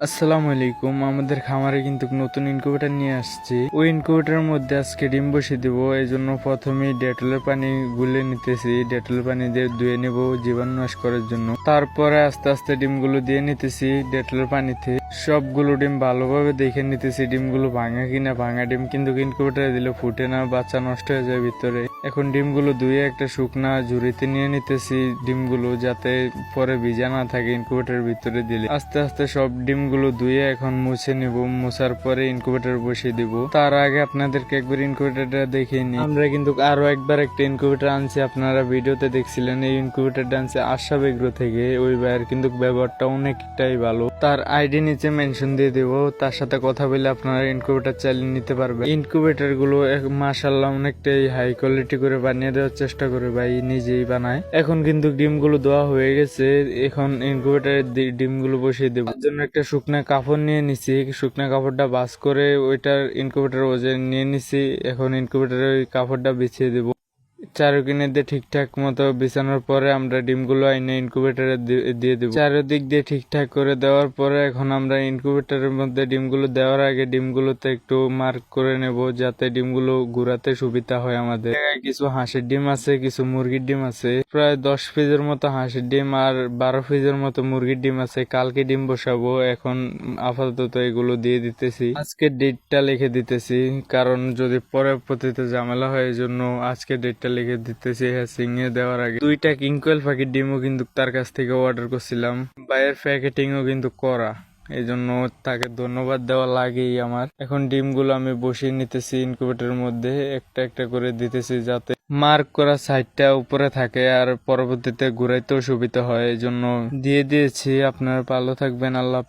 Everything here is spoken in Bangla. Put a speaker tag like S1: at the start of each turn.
S1: আসসালামু আলাইকুম। আমাদের খামারে কিন্তু নতুন ইনকিউবেটর নিয়ে আসছি। ওই ইনকিউবেটরের মধ্যে আজকে ডিম বসিয়ে দিব। এই জন্য প্রথমে ডেটলের পানি গুলে নিতেছি। ডেটলের পানি দিয়ে ধুয়ে নেব জীবাণু নাশ করার জন্য। তারপরে আস্তে আস্তে ডিমগুলো দিয়ে নিতেছি ডেটলের পানিতে। সবগুলো ডিম ভালোভাবে দেখে নিতেছি ডিমগুলো ভাঙা কিনা। ভাঙা ডিম কিন্তু ইনকিউবেটরে দিলে ফুটে না, বাচ্চা নষ্ট হয়ে যায় ভিতরে। এখন ডিমগুলো ধুয়ে একটা শুকনা ঝুড়িতে নিয়ে নিতেছি। ডিমগুলো যাতে পরে ভিজা না থাকে ইনকিউবেটরের ভিতরে দিলে। আস্তে আস্তে সব ডিমগুলো ধুয়ে এখন মুছে নিব। মুছার পরে ইনকিউবেটর বসিয়ে দিব। তার আগে আপনাদেরকে একবার ইনকিউবেটরটা দেখিয়ে নিই। আমরা কিন্তু আরও একবার একটা ইনকিউবেটর আনছি। আপনারা ভিডিওতে দেখছিলেন এই ইনকিউবেটরটা আনছে আশা বেগ্রো থেকে। ওই ভাইয়ের কিন্তু ব্যবহারটা অনেকটাই ভালো। তার আইডি নিচে মেনশন দিয়ে দেব। তার সাথে কথা বলে আপনারা ইনকিউবেটর চালিয়ে নিতে পারবেন। ইনকিউবেটরগুলো মাসাল্লাহ অনেকটাই হাই কোয়ালিটি করে বানিয়ে দেওয়ার চেষ্টা করে ভাই, নিজেই বানায়। এখন কিন্তু ডিমগুলো দেওয়া হয়ে গেছে, এখন ইনকিউবেটরের ডিমগুলো বসিয়ে দেবো। জন্য একটা শুকনা কাপড় নিয়ে নিছি। শুকনা কাপড়টা বাস করে ওইটার ইনকুবেটার ওজন নিয়ে নিছি। এখন ইনকুবেটারে ওই কাপড়টা বিছিয়ে দেবো। চারুকিনে ঠিকঠাক মতো বিছানোর পরে আমরা ডিমগুলো আইনে ইনকিউবেটরে দিয়ে দেবো। চারিদিক দিয়ে ঠিকঠাক করে দেওয়ার পরে এখন আমরা ইনকিউবেটরের মধ্যে ডিমগুলো দেওয়ার আগে ডিমগুলোতে একটু মার্ক করে নেব যাতে ডিমগুলো ঘুরাতে সুবিধা হয় আমাদের। কিছু হাঁসের ডিম আছে, কিছু মুরগির ডিম আছে। প্রায় দশ পিসের মতো হাঁসের ডিম আর বারো পিসের মতো মুরগির ডিম আছে। কালকে ডিম বসাবো, এখন আপাতত এগুলো দিয়ে দিতেছি। আজকে ডেটটা লিখে দিতেছি, কারণ যদি পরে পরবর্তীতে ঝামেলা হয় এই জন্য আজকে ডেটটা লিখে দিতেছি হ্যাসিং এ দেওয়ার আগে। দুইটা কিংকোয়েল পাখির ডিমও কিন্তু তার কাছ থেকে অর্ডার করছিলাম। বাইরের প্যাকেটিংও কিন্তু করা। এই জন্য তাকে ধন্যবাদ দেওয়া লাগেই আমার। এখন ডিমগুলো আমি বসিয়ে নিতেছি ইনকিউবেটরের মধ্যে। একটা একটা করে দিতেছি যাতে মার্ক করা সাইডটা উপরে থাকে আর পরবর্তীতে ঘুরাইতেও সুবিধা হয়। এই জন্য দিয়ে দিয়েছি। আপনারা ভালো থাকবেন। আল্লাহ